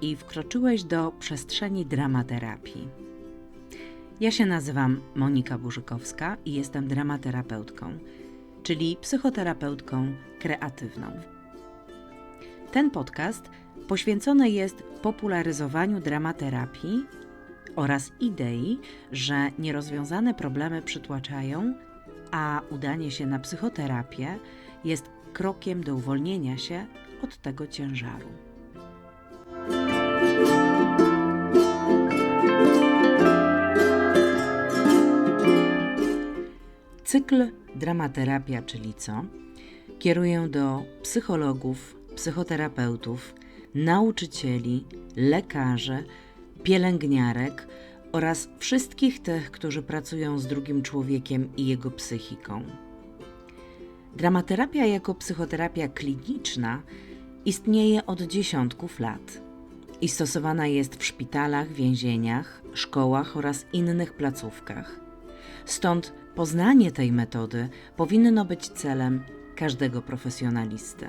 i wkroczyłeś do przestrzeni dramaterapii. Ja się nazywam Monika Burzykowska i jestem dramaterapeutką, czyli psychoterapeutką kreatywną. Ten podcast poświęcony jest popularyzowaniu dramaterapii oraz idei, że nierozwiązane problemy przytłaczają, a udanie się na psychoterapię jest krokiem do uwolnienia się od tego ciężaru. Cykl Dramaterapia, czyli co? Kieruję do psychologów, psychoterapeutów, nauczycieli, lekarzy, pielęgniarek oraz wszystkich tych, którzy pracują z drugim człowiekiem i jego psychiką. Dramaterapia jako psychoterapia kliniczna istnieje od dziesiątków lat i stosowana jest w szpitalach, więzieniach, szkołach oraz innych placówkach. Stąd poznanie tej metody powinno być celem każdego profesjonalisty.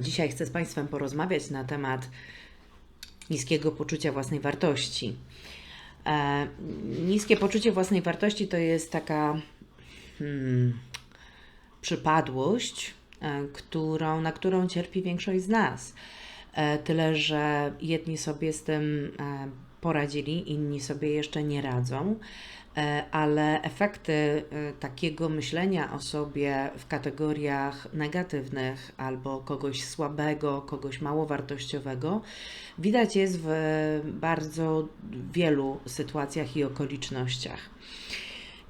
Dzisiaj chcę z Państwem porozmawiać na temat niskiego poczucia własnej wartości. E, niskie poczucie własnej wartości to jest taka hmm, przypadłość, e, którą, na którą cierpi większość z nas. E, tyle, że jedni sobie z tym e, poradzili, inni sobie jeszcze nie radzą. E, ale efekty takiego myślenia o sobie w kategoriach negatywnych albo kogoś słabego, kogoś mało wartościowego widać jest w bardzo wielu sytuacjach i okolicznościach.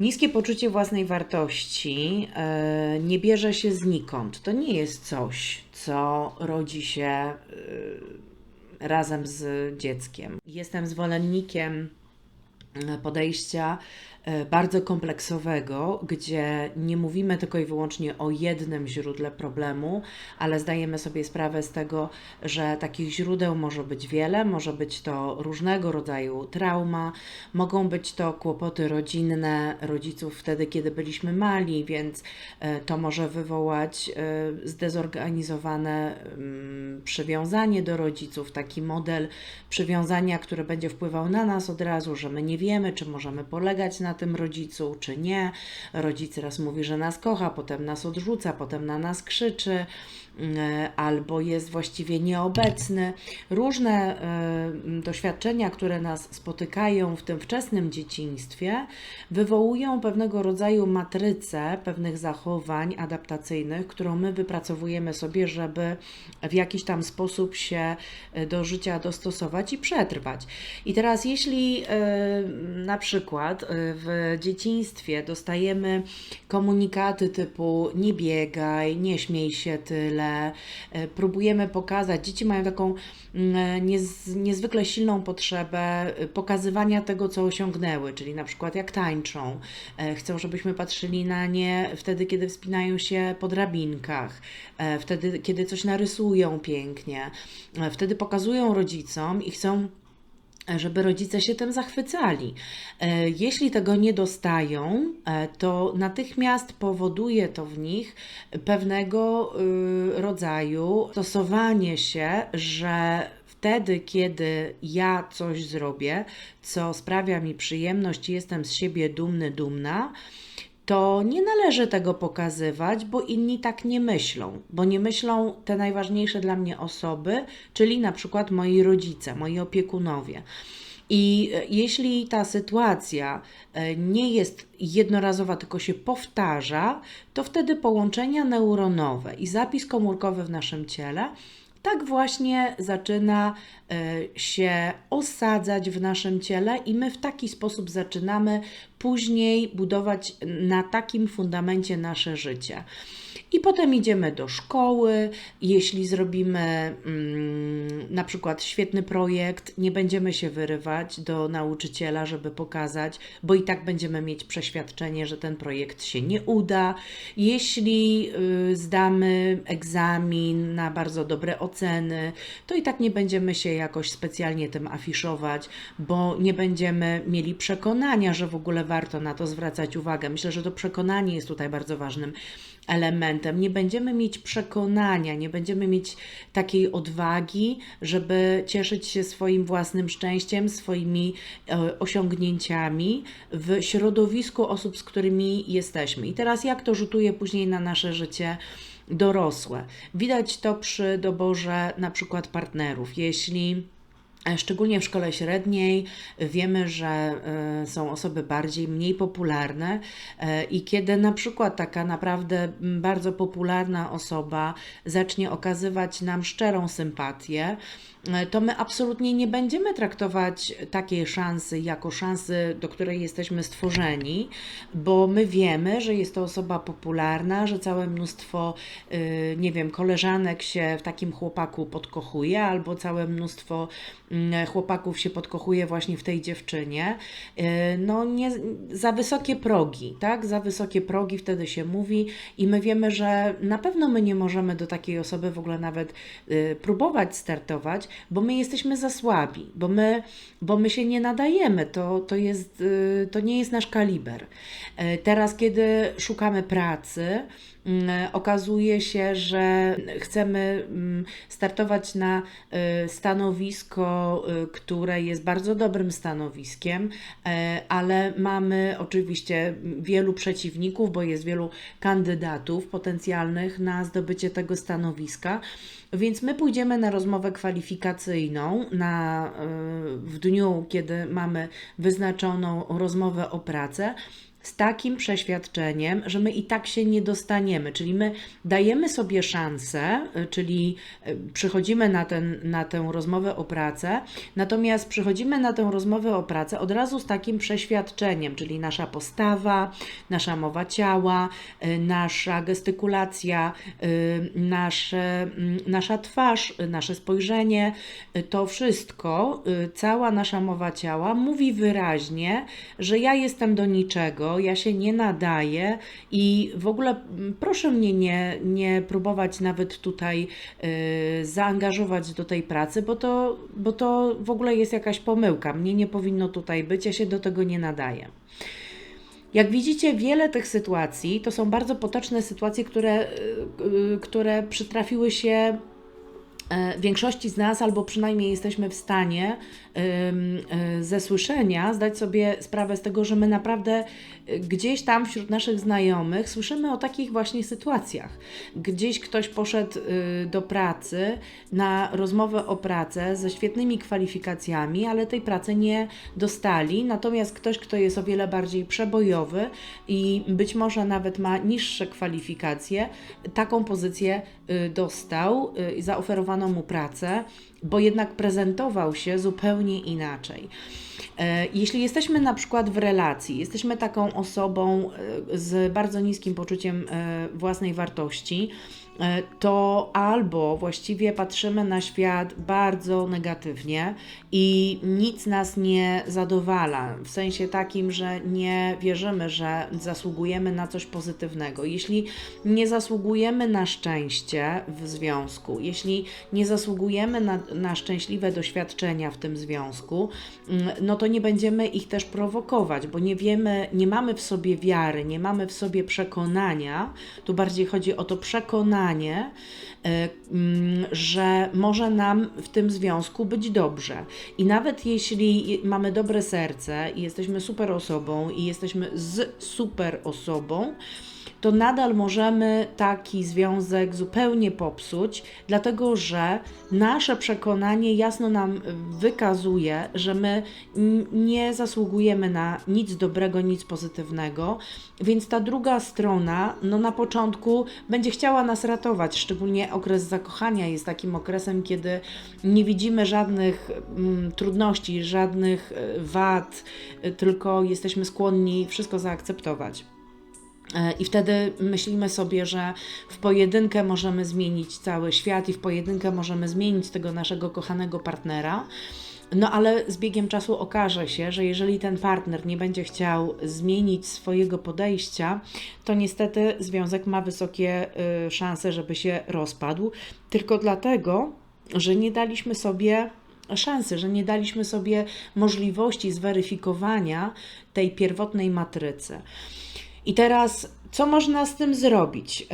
Niskie poczucie własnej wartości e, nie bierze się znikąd. To nie jest coś, co rodzi się razem z dzieckiem. Jestem zwolennikiem podejścia e, bardzo kompleksowego, gdzie nie mówimy tylko i wyłącznie o jednym źródle problemu, ale zdajemy sobie sprawę z tego, że takich źródeł może być wiele, może być to różnego rodzaju trauma, mogą być to kłopoty rodzinne rodziców wtedy, kiedy byliśmy mali, więc e, to może wywołać e, zdezorganizowane mm, przywiązanie do rodziców, taki model przywiązania, który będzie wpływał na nas od razu, że my nie wiemy, czy możemy polegać na tym rodzicu, czy nie. Rodzic raz mówi, że nas kocha, potem nas odrzuca, potem na nas krzyczy. E, albo jest właściwie nieobecny. Różne e, doświadczenia, które nas spotykają w tym wczesnym dzieciństwie, wywołują pewnego rodzaju matrycę pewnych zachowań adaptacyjnych, którą my wypracowujemy sobie, żeby w jakiś tam sposób się e, do życia dostosować i przetrwać. I teraz, jeśli na przykład w dzieciństwie dostajemy komunikaty typu nie biegaj, nie śmiej się tyle, E, próbujemy pokazać. Dzieci mają taką mm, niez, niezwykle silną potrzebę e, pokazywania tego, co osiągnęły, czyli na przykład jak tańczą. E, chcą, żebyśmy patrzyli na nie wtedy, kiedy wspinają się po drabinkach, wtedy, kiedy coś narysują pięknie, wtedy pokazują rodzicom i chcą żeby rodzice się tym zachwycali. E, jeśli tego nie dostają, e, to natychmiast powoduje to w nich pewnego y, rodzaju stosowanie się, że wtedy, kiedy ja coś zrobię, co sprawia mi przyjemność jestem z siebie dumny, dumna, to nie należy tego pokazywać, bo inni tak nie myślą, bo nie myślą te najważniejsze dla mnie osoby, czyli na przykład moi rodzice, moi opiekunowie. I e, jeśli ta sytuacja e, nie jest jednorazowa, tylko się powtarza, to wtedy połączenia neuronowe i zapis komórkowy w naszym ciele tak właśnie zaczyna e, się osadzać w naszym ciele, i my w taki sposób zaczynamy później budować na takim fundamencie nasze życie. I potem idziemy do szkoły. Jeśli zrobimy mm, na przykład świetny projekt, nie będziemy się wyrywać do nauczyciela, żeby pokazać, bo i tak będziemy mieć przeświadczenie, że ten projekt się nie uda. Jeśli y, zdamy egzamin na bardzo dobre oceny, to i tak nie będziemy się jakoś specjalnie tym afiszować, bo nie będziemy mieli przekonania, że w ogóle warto na to zwracać uwagę. Myślę, że to przekonanie jest tutaj bardzo ważnym elementem. Nie będziemy mieć przekonania, nie będziemy mieć takiej odwagi, żeby cieszyć się swoim własnym szczęściem, swoimi e, osiągnięciami w środowisku osób, z którymi jesteśmy. I teraz jak to rzutuje później na nasze życie? dorosłe. Widać to przy doborze na przykład partnerów. Jeśli szczególnie w szkole średniej wiemy, że e, są osoby bardziej, mniej popularne e, i kiedy na przykład taka naprawdę bardzo popularna osoba zacznie okazywać nam szczerą sympatię, to my absolutnie nie będziemy traktować takiej szansy jako szansy, do której jesteśmy stworzeni, bo my wiemy, że jest to osoba popularna, że całe mnóstwo, nie wiem, koleżanek się w takim chłopaku podkochuje, albo całe mnóstwo chłopaków się podkochuje właśnie w tej dziewczynie. E, no nie, za wysokie progi, tak? Za wysokie progi wtedy się mówi i my wiemy, że na pewno my nie możemy do takiej osoby w ogóle nawet e, próbować startować, bo my jesteśmy za słabi, bo my, bo my się nie nadajemy, to, to, jest, e, to nie jest nasz kaliber. Teraz, kiedy szukamy pracy, Mm, okazuje się, że chcemy mm, startować na y, stanowisko, y, które jest bardzo dobrym stanowiskiem, e, ale mamy oczywiście wielu przeciwników, bo jest wielu kandydatów potencjalnych na zdobycie tego stanowiska. Więc my pójdziemy na rozmowę kwalifikacyjną na, y, w dniu, kiedy mamy wyznaczoną rozmowę o pracę z takim przeświadczeniem, że my i tak się nie dostaniemy, czyli my dajemy sobie szansę, y, czyli y, przychodzimy na, ten, na tę rozmowę o pracę, natomiast przychodzimy na tę rozmowę o pracę od razu z takim przeświadczeniem, czyli nasza postawa, nasza mowa ciała, y, nasza gestykulacja, nasze, mm, nasza twarz, nasze spojrzenie, to wszystko, cała nasza mowa ciała mówi wyraźnie, że ja jestem do niczego, ja się nie nadaję i w ogóle mm, proszę mnie nie, nie próbować nawet tutaj y, zaangażować do tej pracy, bo to, bo to w ogóle jest jakaś pomyłka. Mnie nie powinno tutaj być, ja się do tego nie nadaję. Jak widzicie, wiele tych sytuacji to są bardzo potoczne sytuacje, które, y, y, które przytrafiły się E, większości z nas, albo przynajmniej jesteśmy w stanie ze słyszenia zdać sobie sprawę z tego, że my naprawdę e, gdzieś tam wśród naszych znajomych słyszymy o takich właśnie sytuacjach. Gdzieś ktoś poszedł do pracy na rozmowę o pracę ze świetnymi kwalifikacjami, ale tej pracy nie dostali. Natomiast ktoś, kto jest o wiele bardziej przebojowy i być może nawet ma niższe kwalifikacje, taką pozycję dostał i zaoferowano mu pracę, bo jednak prezentował się zupełnie inaczej. E, jeśli jesteśmy na przykład w relacji, jesteśmy taką osobą e, z bardzo niskim poczuciem e, własnej wartości, to albo właściwie patrzymy na świat bardzo negatywnie i nic nas nie zadowala, w sensie takim, że nie wierzymy, że zasługujemy na coś pozytywnego. Jeśli nie zasługujemy na szczęście w związku, jeśli nie zasługujemy na, na szczęśliwe doświadczenia w tym związku, mm, no to nie będziemy ich też prowokować, bo nie wiemy, nie mamy w sobie wiary, nie mamy w sobie przekonania, tu bardziej chodzi o to przekonanie, przekonanie, e, mm, że może nam w tym związku być dobrze. I nawet jeśli mamy dobre serce i jesteśmy super osobą i jesteśmy z super osobą, to nadal możemy taki związek zupełnie popsuć, dlatego że nasze przekonanie jasno nam wykazuje, że my nie zasługujemy na nic dobrego, nic pozytywnego, więc ta druga strona, no na początku będzie chciała nas ratować, szczególnie okres zakochania jest takim okresem, kiedy nie widzimy żadnych mm, trudności, żadnych e, wad, e, tylko jesteśmy skłonni wszystko zaakceptować. E, I wtedy myślimy sobie, że w pojedynkę możemy zmienić cały świat i w pojedynkę możemy zmienić tego naszego kochanego partnera. No ale z biegiem czasu okaże się, że jeżeli ten partner nie będzie chciał zmienić swojego podejścia, to niestety związek ma wysokie y, szanse, żeby się rozpadł, tylko dlatego, że nie daliśmy sobie szansy, że nie daliśmy sobie możliwości zweryfikowania tej pierwotnej matrycy. I teraz, co można z tym zrobić? Y,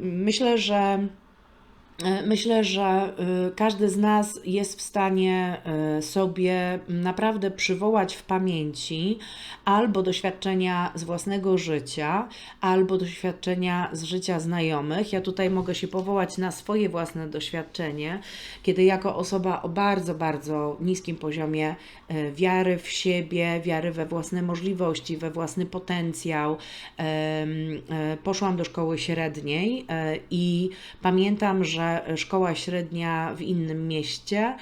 myślę, że myślę, że y, każdy z nas jest w stanie y, sobie naprawdę przywołać w pamięci albo doświadczenia z własnego życia, albo doświadczenia z życia znajomych. Ja tutaj mogę się powołać na swoje własne doświadczenie, kiedy jako osoba o bardzo, bardzo niskim poziomie wiary w siebie, wiary we własne możliwości, we własny potencjał, poszłam do szkoły średniej i pamiętam, że szkoła średnia w innym mieście,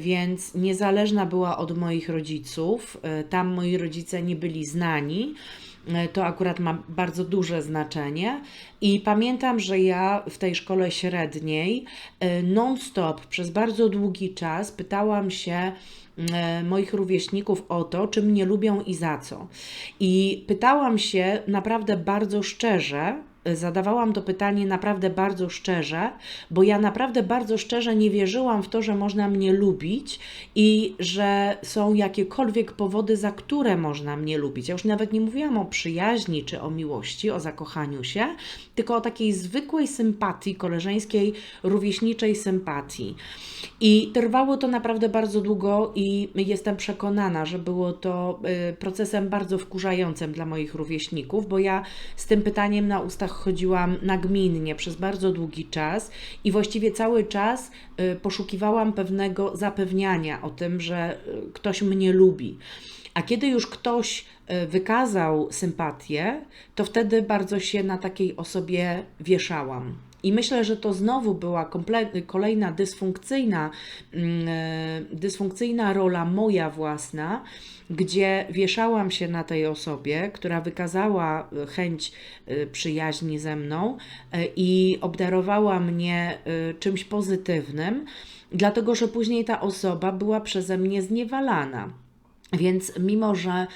więc niezależna była od moich rodziców. Tam moi rodzice nie byli znani. To akurat ma bardzo duże znaczenie. I pamiętam, że ja w tej szkole średniej e, non-stop przez bardzo długi czas pytałam się, e, moich rówieśników o to, czy mnie lubią i za co. I pytałam się naprawdę bardzo szczerze, zadawałam to pytanie naprawdę bardzo szczerze, bo ja naprawdę bardzo szczerze nie wierzyłam w to, że można mnie lubić i że są jakiekolwiek powody, za które można mnie lubić. Ja już nawet nie mówiłam o przyjaźni czy o miłości, o zakochaniu się, tylko o takiej zwykłej sympatii, koleżeńskiej, rówieśniczej sympatii. I trwało to naprawdę bardzo długo i jestem przekonana, że było to y, procesem bardzo wkurzającym dla moich rówieśników, bo ja z tym pytaniem na ustach chodziłam nagminnie przez bardzo długi czas i właściwie cały czas y, poszukiwałam pewnego zapewniania o tym, że y, ktoś mnie lubi. A kiedy już ktoś wykazał sympatię, to wtedy bardzo się na takiej osobie wieszałam. I myślę, że to znowu była kolejna dysfunkcyjna, mm, e, dysfunkcyjna rola moja własna, gdzie wieszałam się na tej osobie, która wykazała chęć e, przyjaźni ze mną e, i obdarowała mnie czymś pozytywnym, dlatego że później ta osoba była przeze mnie zniewalana. Więc mimo, że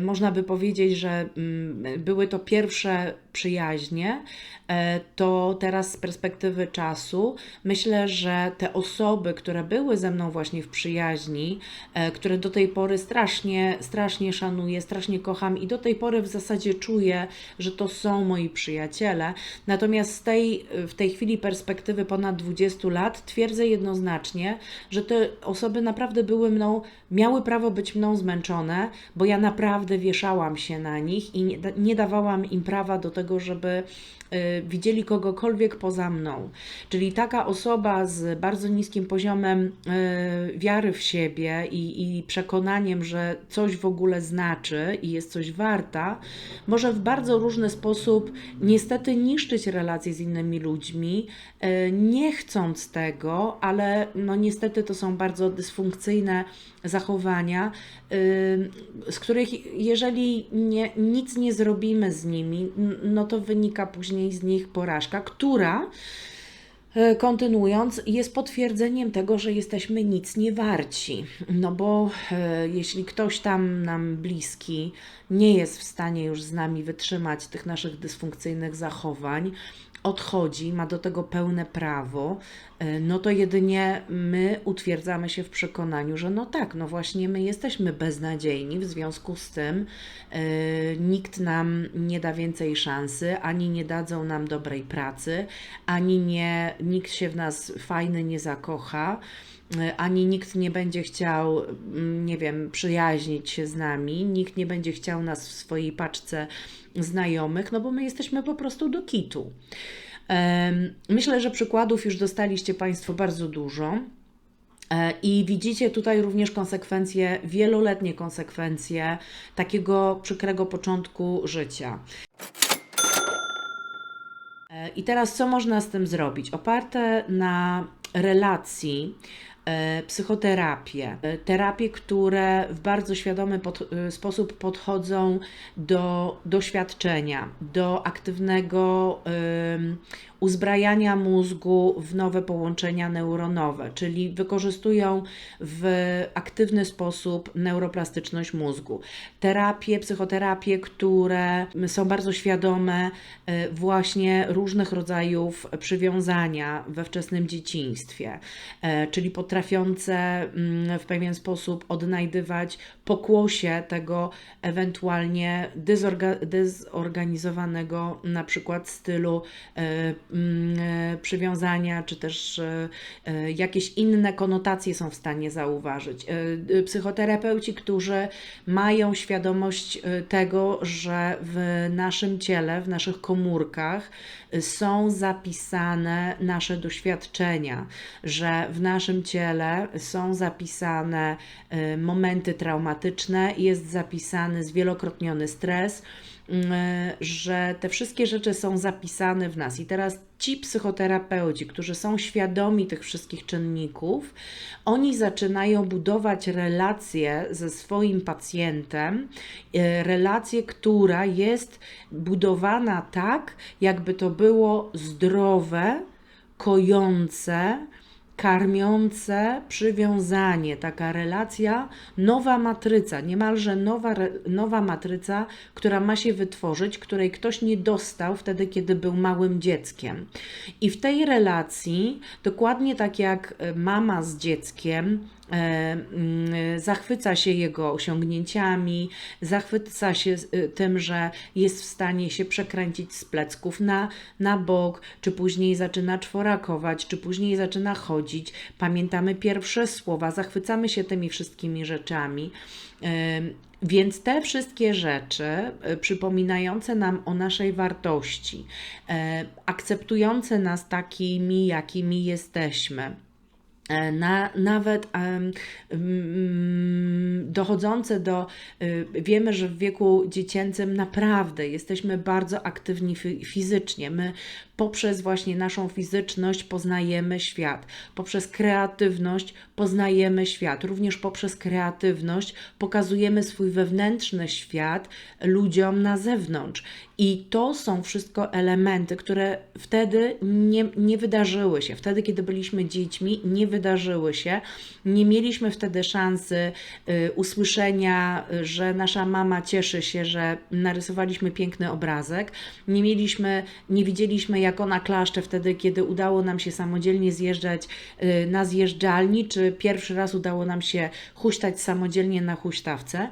można by powiedzieć, że mm, były to pierwsze przyjaźnie, e, to teraz z perspektywy czasu myślę, że te osoby, które były ze mną właśnie w przyjaźni, e, które do tej pory strasznie, strasznie szanuję, strasznie kocham i do tej pory w zasadzie czuję, że to są moi przyjaciele. Natomiast z tej, w tej chwili perspektywy ponad 20 lat twierdzę jednoznacznie, że te osoby naprawdę były mną, miały prawo być mną zmęczone, bo ja naprawdę wieszałam się na nich i nie, nie dawałam im prawa do tego, żeby y, widzieli kogokolwiek poza mną. Czyli taka osoba z bardzo niskim poziomem y, wiary w siebie i, i przekonaniem, że coś w ogóle znaczy i jest coś warta, może w bardzo różny sposób niestety niszczyć relacje z innymi ludźmi, y, nie chcąc tego, ale no niestety to są bardzo dysfunkcyjne zachowania, z których jeżeli nie, nic nie zrobimy z nimi, no to wynika później z nich porażka, która e, kontynuując, jest potwierdzeniem tego, że jesteśmy nic nie warci. No bo e, jeśli ktoś tam nam bliski nie jest w stanie już z nami wytrzymać tych naszych dysfunkcyjnych zachowań, odchodzi, ma do tego pełne prawo, e, no to jedynie my utwierdzamy się w przekonaniu, że no tak, no właśnie my jesteśmy beznadziejni, w związku z tym yy, nikt nam nie da więcej szansy, ani nie dadzą nam dobrej pracy, ani nie, nikt się w nas fajny nie zakocha. e, ani nikt nie będzie chciał, mm, nie wiem, przyjaźnić się z nami, nikt nie będzie chciał nas w swojej paczce znajomych, no bo my jesteśmy po prostu do kitu. Myślę, że przykładów już dostaliście Państwo bardzo dużo. E, I widzicie tutaj również konsekwencje, wieloletnie konsekwencje takiego przykrego początku życia. E, I teraz co można z tym zrobić? Oparte na relacji, psychoterapię, e, terapie, które w bardzo świadomy pod, e, sposób podchodzą do doświadczenia, do aktywnego uzbrajania mózgu w nowe połączenia neuronowe, czyli wykorzystują w aktywny sposób neuroplastyczność mózgu. Terapie, psychoterapie, które są bardzo świadome e, właśnie różnych rodzajów przywiązania we wczesnym dzieciństwie, e, czyli potrafiące mm, w pewien sposób odnajdywać pokłosie tego ewentualnie dezorga- dezorganizowanego na przykład stylu e, przywiązania, czy też e, e, jakieś inne konotacje są w stanie zauważyć. E, e, Psychoterapeuci, którzy mają świadomość e, tego, że w naszym ciele, w naszych komórkach e, są zapisane nasze doświadczenia, że w naszym ciele są zapisane e, momenty traumatyczne, jest zapisany zwielokrotniony stres, mm, e, że te wszystkie rzeczy są zapisane w nas. I teraz ci psychoterapeuci, którzy są świadomi tych wszystkich czynników, oni zaczynają budować relacje ze swoim pacjentem, e, relację, która jest budowana tak, jakby to było zdrowe, kojące, karmiące przywiązanie, taka relacja, nowa matryca, niemalże nowa, nowa matryca, która ma się wytworzyć, której ktoś nie dostał wtedy, kiedy był małym dzieckiem. I w tej relacji, dokładnie tak jak e, mama z dzieckiem, zachwyca się jego osiągnięciami, zachwyca się e, tym, że jest w stanie się przekręcić z plecków na, na bok, czy później zaczyna czworakować, czy później zaczyna chodzić. Pamiętamy pierwsze słowa, zachwycamy się tymi wszystkimi rzeczami. Ym, Więc te wszystkie rzeczy y, przypominające nam o naszej wartości, y, akceptujące nas takimi, jakimi jesteśmy, e, na, nawet mm, dochodzące do, y, wiemy, że w wieku dziecięcym naprawdę jesteśmy bardzo aktywni fi- fizycznie. My poprzez właśnie naszą fizyczność poznajemy świat, poprzez kreatywność poznajemy świat, również poprzez kreatywność pokazujemy swój wewnętrzny świat ludziom na zewnątrz. I to są wszystko elementy, które wtedy nie, nie wydarzyły się. Wtedy, kiedy byliśmy dziećmi, nie wydarzyły się. Nie mieliśmy wtedy szansy y, usłyszenia, że nasza mama cieszy się, że narysowaliśmy piękny obrazek. Nie mieliśmy, nie widzieliśmy, jak ona klaszcze wtedy, kiedy udało nam się samodzielnie zjeżdżać y, na zjeżdżalni, czy pierwszy raz udało nam się huśtać samodzielnie na huśtawce.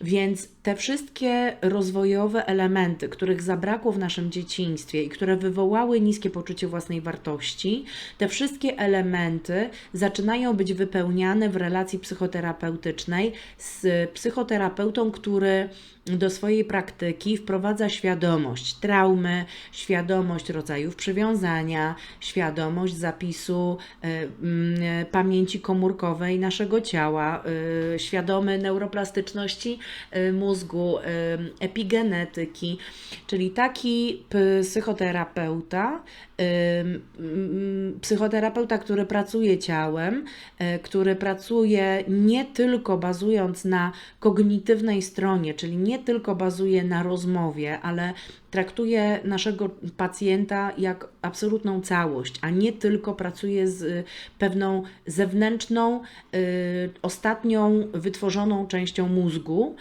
Więc te wszystkie rozwojowe elementy, których zabrakło w naszym dzieciństwie i które wywołały niskie poczucie własnej wartości, te wszystkie elementy zaczynają być wypełniane w relacji psychoterapeutycznej z psychoterapeutą, który do swojej praktyki wprowadza świadomość traumy, świadomość rodzajów przywiązania, świadomość zapisu y, mm, pamięci komórkowej naszego ciała, y, neuroplastyczności y, mózgu, y, epigenetyki, czyli taki psychoterapeuta, y, mm, psychoterapeuta, który pracuje ciałem, y, który pracuje nie tylko bazując na kognitywnej stronie, czyli nie tylko bazuje na rozmowie, ale traktuje naszego pacjenta jak absolutną całość, a nie tylko pracuje z y, pewną zewnętrzną, y, ostatnią wytworzoną częścią mózgu,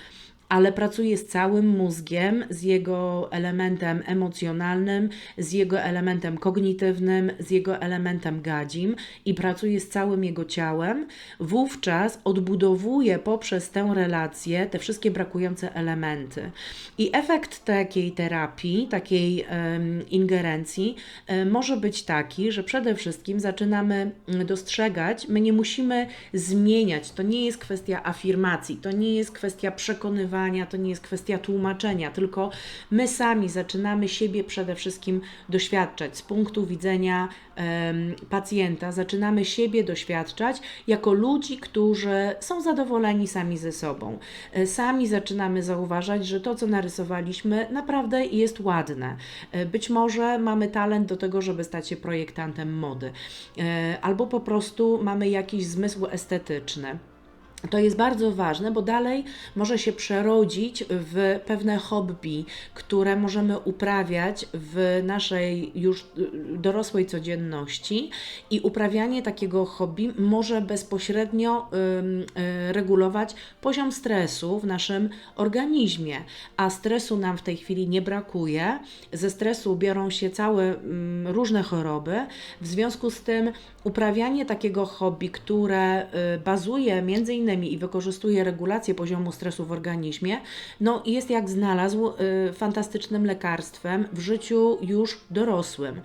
ale pracuje z całym mózgiem, z jego elementem emocjonalnym, z jego elementem kognitywnym, z jego elementem gadzim i pracuje z całym jego ciałem, wówczas odbudowuje poprzez tę relację te wszystkie brakujące elementy. I efekt takiej terapii, takiej em, ingerencji e, może być taki, że przede wszystkim zaczynamy mm, dostrzegać, my nie musimy zmieniać, to nie jest kwestia afirmacji, to nie jest kwestia przekonywania przekazywania, to nie jest kwestia tłumaczenia, tylko my sami zaczynamy siebie przede wszystkim doświadczać z punktu widzenia em, pacjenta, zaczynamy siebie doświadczać jako ludzi, którzy są zadowoleni sami ze sobą. E, Sami zaczynamy zauważać, że to, co narysowaliśmy, naprawdę jest ładne. E, Być może mamy talent do tego, żeby stać się projektantem mody, E, albo po prostu mamy jakiś zmysł estetyczny. To jest bardzo ważne, bo dalej może się przerodzić w pewne hobby, które możemy uprawiać w naszej już y, dorosłej codzienności i uprawianie takiego hobby może bezpośrednio y, regulować poziom stresu w naszym organizmie, a stresu nam w tej chwili nie brakuje. Ze stresu biorą się całe różne choroby. W związku z tym uprawianie takiego hobby, które y, bazuje między innymi i wykorzystuje regulację poziomu stresu w organizmie, no jest jak znalazł y, fantastycznym lekarstwem w życiu już dorosłym.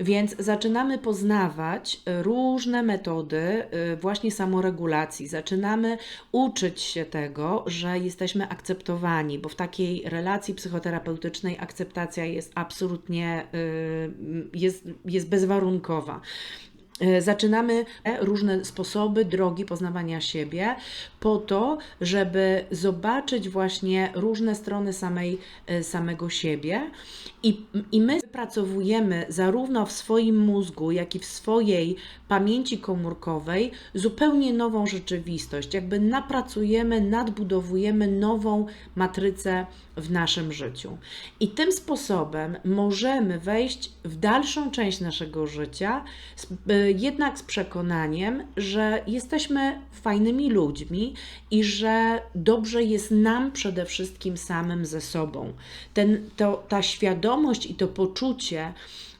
Więc zaczynamy poznawać różne metody y, właśnie samoregulacji. Zaczynamy uczyć się tego, że jesteśmy akceptowani, bo w takiej relacji psychoterapeutycznej akceptacja jest absolutnie y, jest, jest bezwarunkowa. E, Zaczynamy różne sposoby, drogi poznawania siebie, po to, żeby zobaczyć właśnie różne strony samej, e, samego siebie. I, I my wypracowujemy zarówno w swoim mózgu, jak i w swojej pamięci komórkowej zupełnie nową rzeczywistość. Jakby napracujemy, nadbudowujemy nową matrycę w naszym życiu. I tym sposobem możemy wejść w dalszą część naszego życia, y, jednak z przekonaniem, że jesteśmy fajnymi ludźmi i że dobrze jest nam przede wszystkim samym ze sobą. Ten, to, ta świadomość i to poczucie,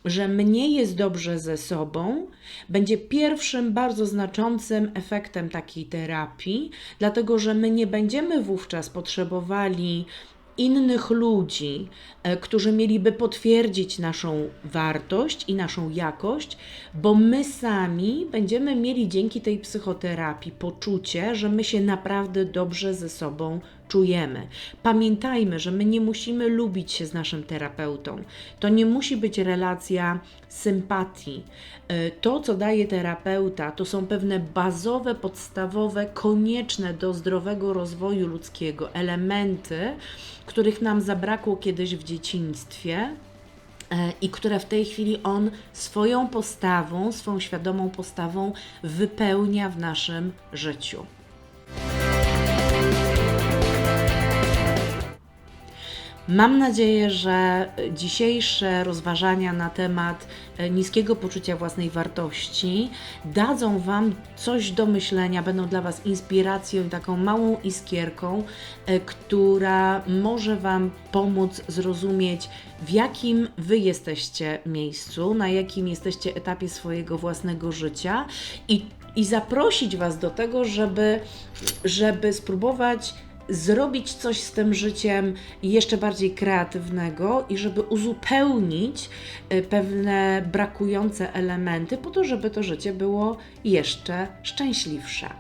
że mnie jest dobrze ze sobą, będzie pierwszym bardzo znaczącym efektem takiej terapii, dlatego że my nie będziemy wówczas potrzebowali innych ludzi, e, którzy mieliby potwierdzić naszą wartość i naszą jakość, bo my sami będziemy mieli dzięki tej psychoterapii poczucie, że my się naprawdę dobrze ze sobą czujemy. Pamiętajmy, że my nie musimy lubić się z naszym terapeutą. To nie musi być relacja sympatii. E, To, co daje terapeuta, to są pewne bazowe, podstawowe, konieczne do zdrowego rozwoju ludzkiego elementy, których nam zabrakło kiedyś w dzieciństwie e, i które w tej chwili on swoją postawą, swoją świadomą postawą wypełnia w naszym życiu. Mam nadzieję, że dzisiejsze rozważania na temat e, niskiego poczucia własnej wartości dadzą Wam coś do myślenia, będą dla Was inspiracją, taką małą iskierką, e, która może Wam pomóc zrozumieć, w jakim Wy jesteście miejscu, na jakim jesteście etapie swojego własnego życia i, i zaprosić Was do tego, żeby, żeby spróbować zrobić coś z tym życiem jeszcze bardziej kreatywnego i żeby uzupełnić y, pewne brakujące elementy, po to, żeby to życie było jeszcze szczęśliwsze.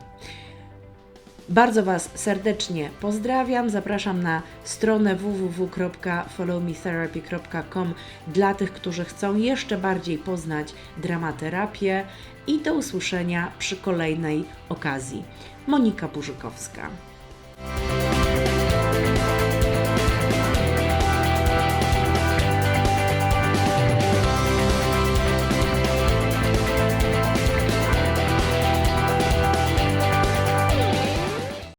Bardzo Was serdecznie pozdrawiam. Zapraszam na stronę www.followmetherapy.com dla tych, którzy chcą jeszcze bardziej poznać dramaterapię i do usłyszenia przy kolejnej okazji. Monika Burzykowska. Thank you.